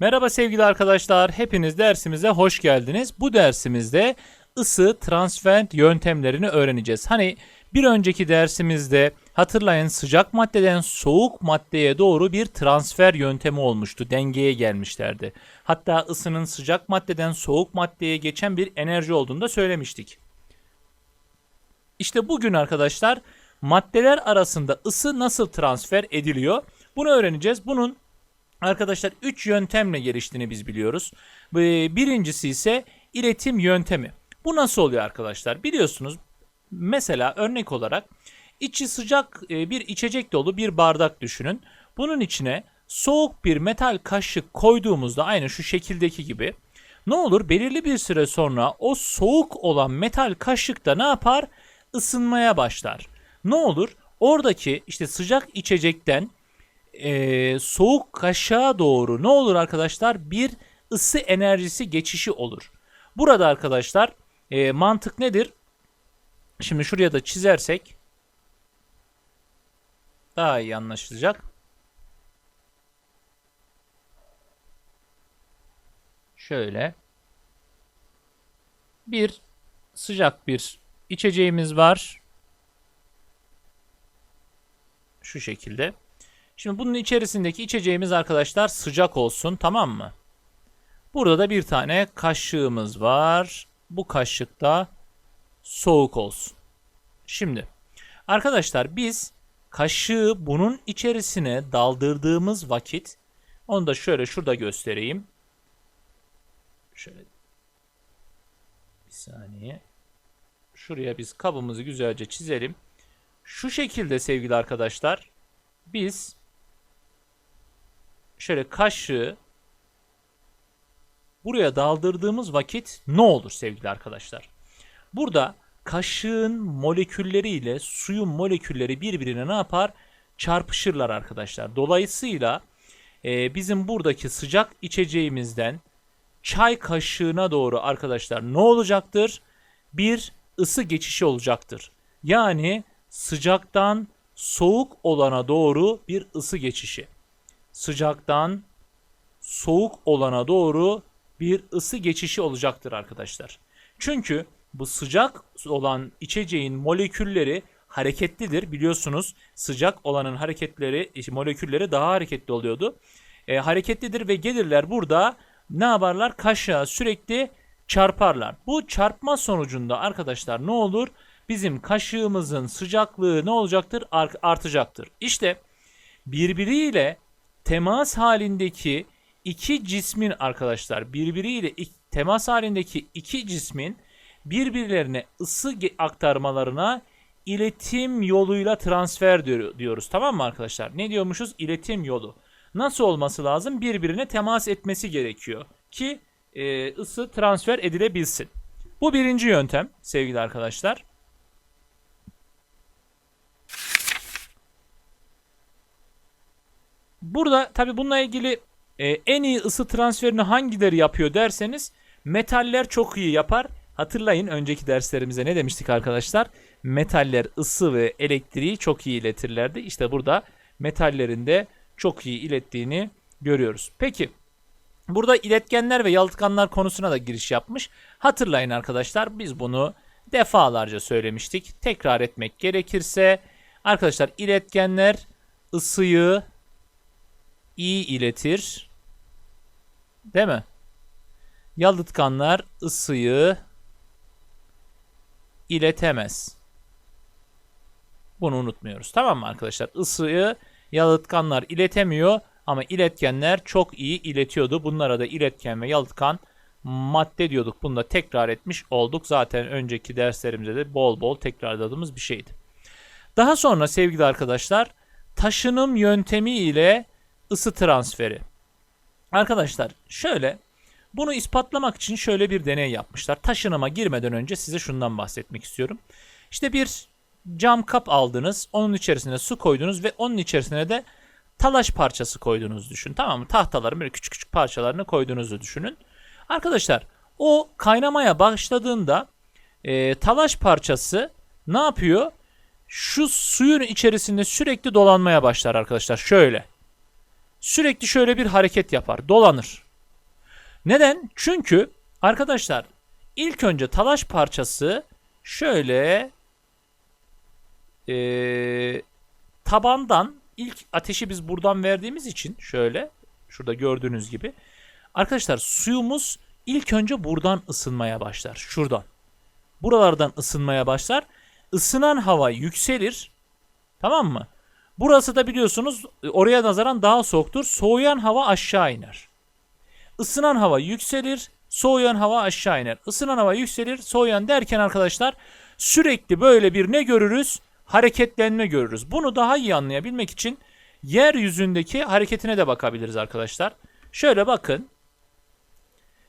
Merhaba sevgili arkadaşlar. Hepiniz dersimize hoş geldiniz. Bu dersimizde ısı transfer yöntemlerini öğreneceğiz. Hani bir önceki dersimizde hatırlayın sıcak maddeden soğuk maddeye doğru bir transfer yöntemi olmuştu. Dengeye gelmişlerdi. Hatta ısının sıcak maddeden soğuk maddeye geçen bir enerji olduğunu da söylemiştik. İşte bugün arkadaşlar maddeler arasında ısı nasıl transfer ediliyor? Bunu öğreneceğiz. Bunun arkadaşlar 3 yöntemle geliştiğini biz biliyoruz. Ee, Birincisi ise iletim yöntemi. Bu nasıl oluyor arkadaşlar? Biliyorsunuz mesela örnek olarak içi sıcak e, bir içecek dolu bir bardak düşünün. Bunun içine soğuk bir metal kaşık koyduğumuzda aynı şu şekildeki gibi ne olur belirli bir süre sonra o soğuk olan metal kaşıkta ne yapar? Isınmaya başlar. Ne olur? Oradaki işte sıcak içecekten e, soğuk kaşığa doğru ne olur arkadaşlar? Bir ısı enerjisi geçişi olur. Burada arkadaşlar e, mantık nedir? Şimdi şuraya da çizersek daha iyi anlaşılacak. Şöyle bir sıcak bir içeceğimiz var. Şu şekilde. Şimdi bunun içerisindeki içeceğimiz arkadaşlar sıcak olsun tamam mı? Burada da bir tane kaşığımız var. Bu kaşık da soğuk olsun. Şimdi arkadaşlar biz kaşığı bunun içerisine daldırdığımız vakit onu da şöyle şurada göstereyim. Şöyle bir saniye. Şuraya biz kabımızı güzelce çizelim. Şu şekilde sevgili arkadaşlar biz şöyle kaşığı buraya daldırdığımız vakit ne olur sevgili arkadaşlar? Burada kaşığın molekülleri ile suyun molekülleri birbirine ne yapar? Çarpışırlar arkadaşlar. Dolayısıyla e, bizim buradaki sıcak içeceğimizden çay kaşığına doğru arkadaşlar ne olacaktır? Bir ısı geçişi olacaktır. Yani sıcaktan soğuk olana doğru bir ısı geçişi. Sıcaktan soğuk olana doğru bir ısı geçişi olacaktır arkadaşlar. Çünkü bu sıcak olan içeceğin molekülleri hareketlidir. Biliyorsunuz sıcak olanın hareketleri, molekülleri daha hareketli oluyordu. E, hareketlidir ve gelirler burada ne yaparlar? Kaşığa sürekli çarparlar. Bu çarpma sonucunda arkadaşlar ne olur? Bizim kaşığımızın sıcaklığı ne olacaktır? Artacaktır. İşte birbiriyle temas halindeki iki cismin arkadaşlar birbiriyle temas halindeki iki cismin birbirlerine ısı aktarmalarına iletim yoluyla transfer diyoruz. Tamam mı arkadaşlar? Ne diyormuşuz? İletim yolu. Nasıl olması lazım? Birbirine temas etmesi gerekiyor ki e, ısı transfer edilebilsin. Bu birinci yöntem sevgili arkadaşlar. Burada tabi bununla ilgili e, en iyi ısı transferini hangileri yapıyor derseniz metaller çok iyi yapar. Hatırlayın önceki derslerimize ne demiştik arkadaşlar? Metaller ısı ve elektriği çok iyi iletirlerdi. İşte burada metallerin de çok iyi ilettiğini görüyoruz. Peki burada iletkenler ve yalıtkanlar konusuna da giriş yapmış. Hatırlayın arkadaşlar biz bunu defalarca söylemiştik. Tekrar etmek gerekirse arkadaşlar iletkenler ısıyı iyi iletir. Değil mi? Yalıtkanlar ısıyı iletemez. Bunu unutmuyoruz. Tamam mı arkadaşlar? Isıyı yalıtkanlar iletemiyor ama iletkenler çok iyi iletiyordu. Bunlara da iletken ve yalıtkan madde diyorduk. Bunu da tekrar etmiş olduk. Zaten önceki derslerimizde de bol bol tekrarladığımız bir şeydi. Daha sonra sevgili arkadaşlar taşınım yöntemi ile ısı transferi. Arkadaşlar şöyle bunu ispatlamak için şöyle bir deney yapmışlar. Taşınıma girmeden önce size şundan bahsetmek istiyorum. İşte bir cam kap aldınız. Onun içerisine su koydunuz ve onun içerisine de talaş parçası koyduğunuzu düşün. Tamam mı? Tahtaların böyle küçük küçük parçalarını koyduğunuzu düşünün. Arkadaşlar o kaynamaya başladığında e, talaş parçası ne yapıyor? Şu suyun içerisinde sürekli dolanmaya başlar arkadaşlar. Şöyle. Sürekli şöyle bir hareket yapar. Dolanır. Neden? Çünkü arkadaşlar ilk önce talaş parçası şöyle eee, tabandan ilk ateşi biz buradan verdiğimiz için şöyle şurada gördüğünüz gibi arkadaşlar suyumuz ilk önce buradan ısınmaya başlar. Şuradan. Buralardan ısınmaya başlar. Isınan hava yükselir. Tamam mı? Burası da biliyorsunuz oraya nazaran daha soğuktur. Soğuyan hava aşağı iner. Isınan hava yükselir, soğuyan hava aşağı iner. Isınan hava yükselir, soğuyan derken arkadaşlar sürekli böyle bir ne görürüz? Hareketlenme görürüz. Bunu daha iyi anlayabilmek için yeryüzündeki hareketine de bakabiliriz arkadaşlar. Şöyle bakın.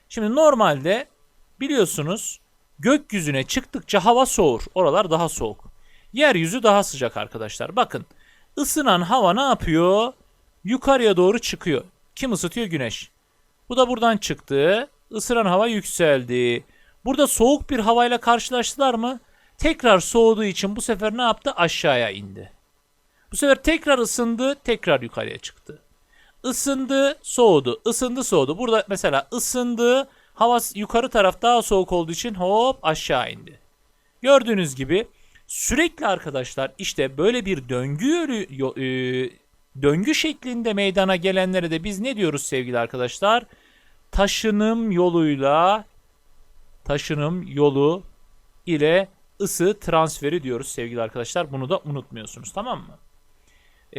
Şimdi normalde biliyorsunuz gökyüzüne çıktıkça hava soğur. Oralar daha soğuk. Yeryüzü daha sıcak arkadaşlar. Bakın ısınan hava ne yapıyor? Yukarıya doğru çıkıyor. Kim ısıtıyor? Güneş. Bu da buradan çıktı. Isıran hava yükseldi. Burada soğuk bir havayla karşılaştılar mı? Tekrar soğuduğu için bu sefer ne yaptı? Aşağıya indi. Bu sefer tekrar ısındı, tekrar yukarıya çıktı. Isındı, soğudu. Isındı, soğudu. Burada mesela ısındı, hava yukarı taraf daha soğuk olduğu için hop aşağı indi. Gördüğünüz gibi sürekli arkadaşlar işte böyle bir döngü e, döngü şeklinde meydana gelenlere de biz ne diyoruz sevgili arkadaşlar? Taşınım yoluyla taşınım yolu ile ısı transferi diyoruz sevgili arkadaşlar. Bunu da unutmuyorsunuz tamam mı?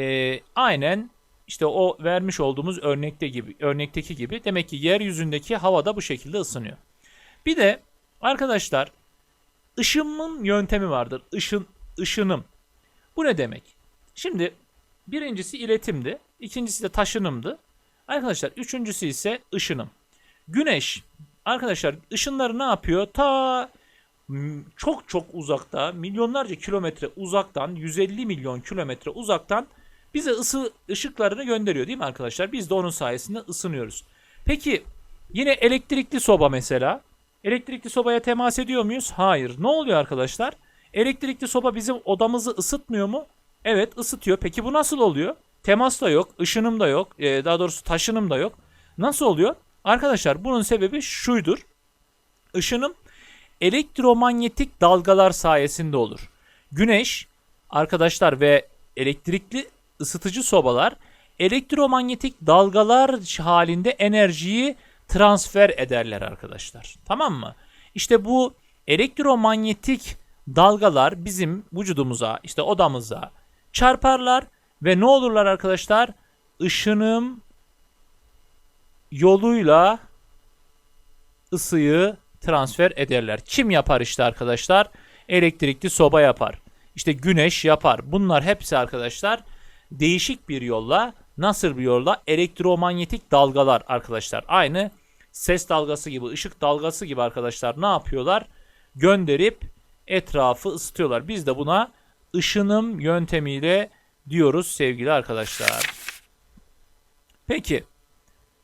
Ee, aynen işte o vermiş olduğumuz örnekte gibi örnekteki gibi demek ki yeryüzündeki hava da bu şekilde ısınıyor. Bir de arkadaşlar ışınımın yöntemi vardır. Işın ışınım. Bu ne demek? Şimdi birincisi iletimdi, ikincisi de taşınımdı. Arkadaşlar üçüncüsü ise ışınım. Güneş arkadaşlar ışınları ne yapıyor? Ta çok çok uzakta, milyonlarca kilometre uzaktan, 150 milyon kilometre uzaktan bize ısı ışıklarını gönderiyor değil mi arkadaşlar? Biz de onun sayesinde ısınıyoruz. Peki yine elektrikli soba mesela. Elektrikli sobaya temas ediyor muyuz? Hayır. Ne oluyor arkadaşlar? Elektrikli soba bizim odamızı ısıtmıyor mu? Evet ısıtıyor. Peki bu nasıl oluyor? Temas da yok, ışınım da yok, ee, daha doğrusu taşınım da yok. Nasıl oluyor? Arkadaşlar bunun sebebi şuydur. Işınım elektromanyetik dalgalar sayesinde olur. Güneş arkadaşlar ve elektrikli ısıtıcı sobalar elektromanyetik dalgalar halinde enerjiyi transfer ederler arkadaşlar. Tamam mı? İşte bu elektromanyetik dalgalar bizim vücudumuza, işte odamıza çarparlar ve ne olurlar arkadaşlar? Işınım yoluyla ısıyı transfer ederler. Kim yapar işte arkadaşlar? Elektrikli soba yapar. İşte güneş yapar. Bunlar hepsi arkadaşlar değişik bir yolla, nasıl bir yolla? Elektromanyetik dalgalar arkadaşlar. Aynı ses dalgası gibi, ışık dalgası gibi arkadaşlar ne yapıyorlar? Gönderip etrafı ısıtıyorlar. Biz de buna ışınım yöntemiyle diyoruz sevgili arkadaşlar. Peki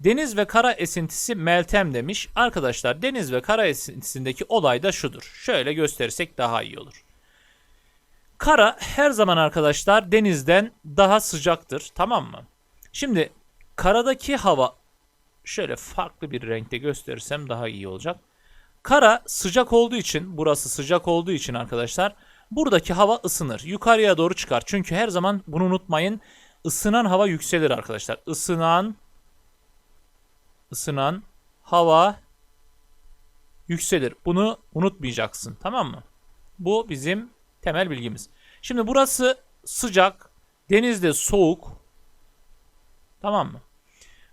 Deniz ve kara esintisi Meltem demiş. Arkadaşlar deniz ve kara esintisindeki olay da şudur. Şöyle gösterirsek daha iyi olur. Kara her zaman arkadaşlar denizden daha sıcaktır. Tamam mı? Şimdi karadaki hava şöyle farklı bir renkte gösterirsem daha iyi olacak. Kara sıcak olduğu için, burası sıcak olduğu için arkadaşlar buradaki hava ısınır. Yukarıya doğru çıkar. Çünkü her zaman bunu unutmayın. Isınan hava yükselir arkadaşlar. Isınan ısınan hava yükselir. Bunu unutmayacaksın. Tamam mı? Bu bizim temel bilgimiz. Şimdi burası sıcak, denizde soğuk. Tamam mı?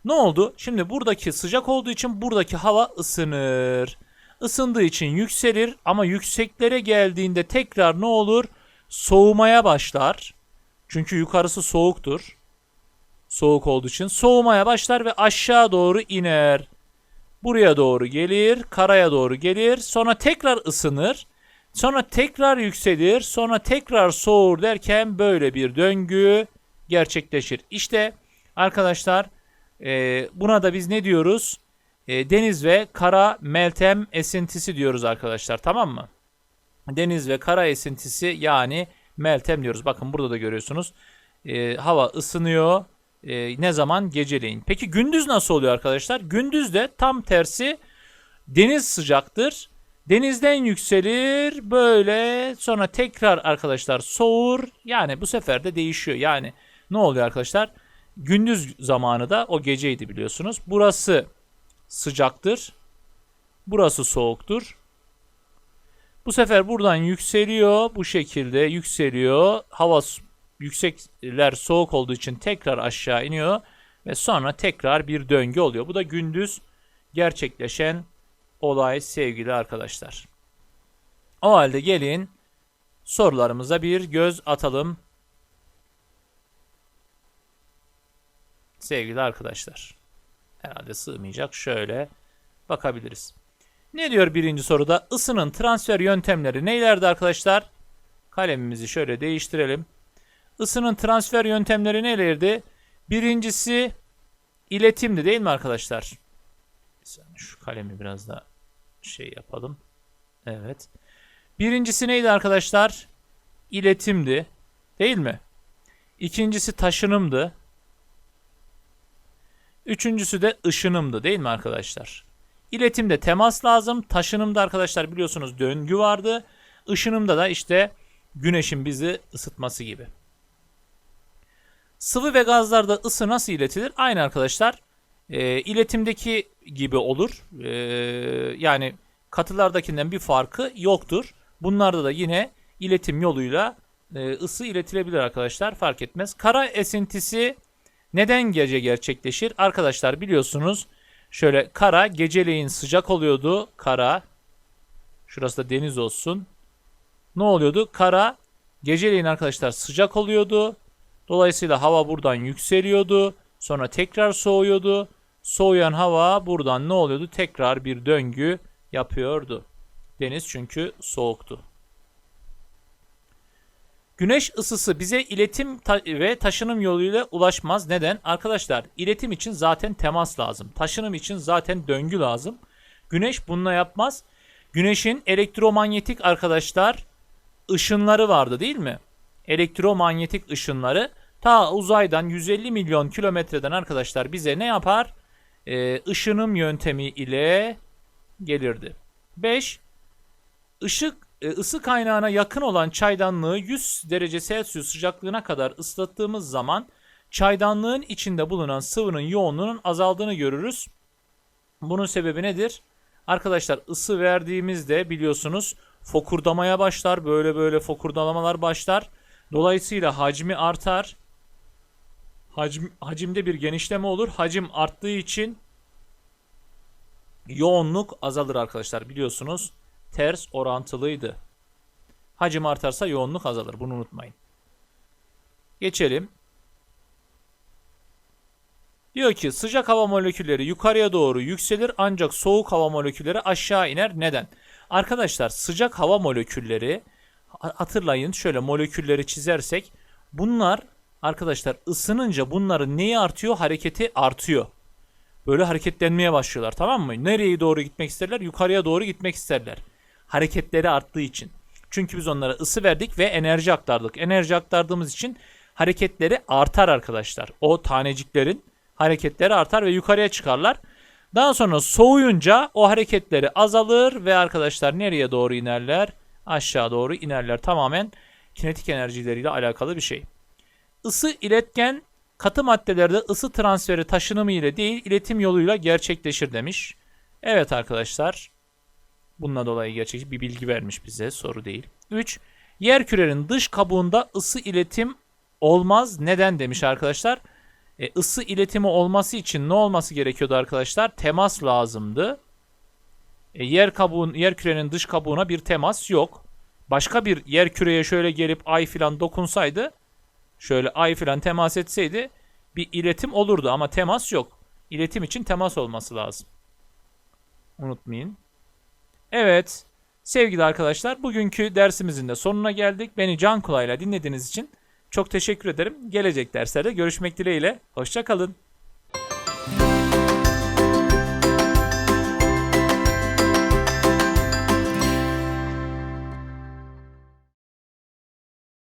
Ne oldu? Şimdi buradaki sıcak olduğu için buradaki hava ısınır. Isındığı için yükselir ama yükseklere geldiğinde tekrar ne olur? Soğumaya başlar. Çünkü yukarısı soğuktur. Soğuk olduğu için soğumaya başlar ve aşağı doğru iner. Buraya doğru gelir, karaya doğru gelir. Sonra tekrar ısınır. Sonra tekrar yükselir. Sonra tekrar soğur derken böyle bir döngü gerçekleşir. İşte arkadaşlar e, buna da biz ne diyoruz? E, deniz ve kara meltem esintisi diyoruz arkadaşlar. Tamam mı? Deniz ve kara esintisi yani meltem diyoruz. Bakın burada da görüyorsunuz. E, hava ısınıyor. E, ne zaman? Geceleyin. Peki gündüz nasıl oluyor arkadaşlar? Gündüz de tam tersi deniz sıcaktır. Denizden yükselir böyle sonra tekrar arkadaşlar soğur. Yani bu sefer de değişiyor. Yani ne oluyor arkadaşlar? Gündüz zamanı da o geceydi biliyorsunuz. Burası sıcaktır. Burası soğuktur. Bu sefer buradan yükseliyor. Bu şekilde yükseliyor. Hava yüksekler soğuk olduğu için tekrar aşağı iniyor. Ve sonra tekrar bir döngü oluyor. Bu da gündüz gerçekleşen olay sevgili arkadaşlar. O halde gelin sorularımıza bir göz atalım. Sevgili arkadaşlar. Herhalde sığmayacak. Şöyle bakabiliriz. Ne diyor birinci soruda? Isının transfer yöntemleri neylerdi arkadaşlar? Kalemimizi şöyle değiştirelim. Isının transfer yöntemleri nelerdi? Birincisi iletimdi değil mi arkadaşlar? Şu kalemi biraz da şey yapalım. Evet. Birincisi neydi arkadaşlar? İletimdi. Değil mi? İkincisi taşınımdı. Üçüncüsü de ışınımdı değil mi arkadaşlar? İletimde temas lazım. Taşınımda arkadaşlar biliyorsunuz döngü vardı. Işınımda da işte güneşin bizi ısıtması gibi. Sıvı ve gazlarda ısı nasıl iletilir? Aynı arkadaşlar. E, iletimdeki gibi olur. E, yani katılardakinden bir farkı yoktur. Bunlarda da yine iletim yoluyla e, ısı iletilebilir arkadaşlar. Fark etmez. Kara esintisi neden gece gerçekleşir? Arkadaşlar biliyorsunuz şöyle kara geceleyin sıcak oluyordu. Kara şurası da deniz olsun. Ne oluyordu? Kara geceleyin arkadaşlar sıcak oluyordu. Dolayısıyla hava buradan yükseliyordu. Sonra tekrar soğuyordu. Soğuyan hava buradan ne oluyordu? Tekrar bir döngü yapıyordu. Deniz çünkü soğuktu. Güneş ısısı bize iletim ta- ve taşınım yoluyla ulaşmaz. Neden? Arkadaşlar iletim için zaten temas lazım. Taşınım için zaten döngü lazım. Güneş bununla yapmaz. Güneşin elektromanyetik arkadaşlar ışınları vardı değil mi? Elektromanyetik ışınları ta uzaydan 150 milyon kilometreden arkadaşlar bize ne yapar? Ee, ışınım yöntemi ile gelirdi. 5. Işık ısı kaynağına yakın olan çaydanlığı 100 derece Celsius sıcaklığına kadar ıslattığımız zaman çaydanlığın içinde bulunan sıvının yoğunluğunun azaldığını görürüz. Bunun sebebi nedir? Arkadaşlar ısı verdiğimizde biliyorsunuz fokurdamaya başlar. Böyle böyle fokurdalamalar başlar. Dolayısıyla hacmi artar. Hacim, hacimde bir genişleme olur. Hacim arttığı için yoğunluk azalır arkadaşlar biliyorsunuz. Ters orantılıydı. Hacim artarsa yoğunluk azalır. Bunu unutmayın. Geçelim. Diyor ki sıcak hava molekülleri yukarıya doğru yükselir ancak soğuk hava molekülleri aşağı iner. Neden? Arkadaşlar sıcak hava molekülleri hatırlayın şöyle molekülleri çizersek bunlar arkadaşlar ısınınca bunların neyi artıyor? Hareketi artıyor. Böyle hareketlenmeye başlıyorlar tamam mı? Nereye doğru gitmek isterler? Yukarıya doğru gitmek isterler. Hareketleri arttığı için. Çünkü biz onlara ısı verdik ve enerji aktardık. Enerji aktardığımız için hareketleri artar arkadaşlar. O taneciklerin hareketleri artar ve yukarıya çıkarlar. Daha sonra soğuyunca o hareketleri azalır ve arkadaşlar nereye doğru inerler? Aşağı doğru inerler. Tamamen kinetik enerjileriyle alakalı bir şey. Isı iletken katı maddelerde ısı transferi taşınımı ile değil iletim yoluyla gerçekleşir demiş. Evet arkadaşlar. Bununla dolayı gerçek bir bilgi vermiş bize. Soru değil. 3. Yer kürenin dış kabuğunda ısı iletim olmaz. Neden demiş arkadaşlar. E, ısı iletimi olması için ne olması gerekiyordu arkadaşlar? Temas lazımdı. E, yer kabuğun, yer kürenin dış kabuğuna bir temas yok. Başka bir yer küreye şöyle gelip ay filan dokunsaydı, şöyle ay filan temas etseydi bir iletim olurdu ama temas yok. İletim için temas olması lazım. Unutmayın. Evet, sevgili arkadaşlar bugünkü dersimizin de sonuna geldik. Beni can kulağıyla dinlediğiniz için çok teşekkür ederim. Gelecek derslerde görüşmek dileğiyle. Hoşçakalın.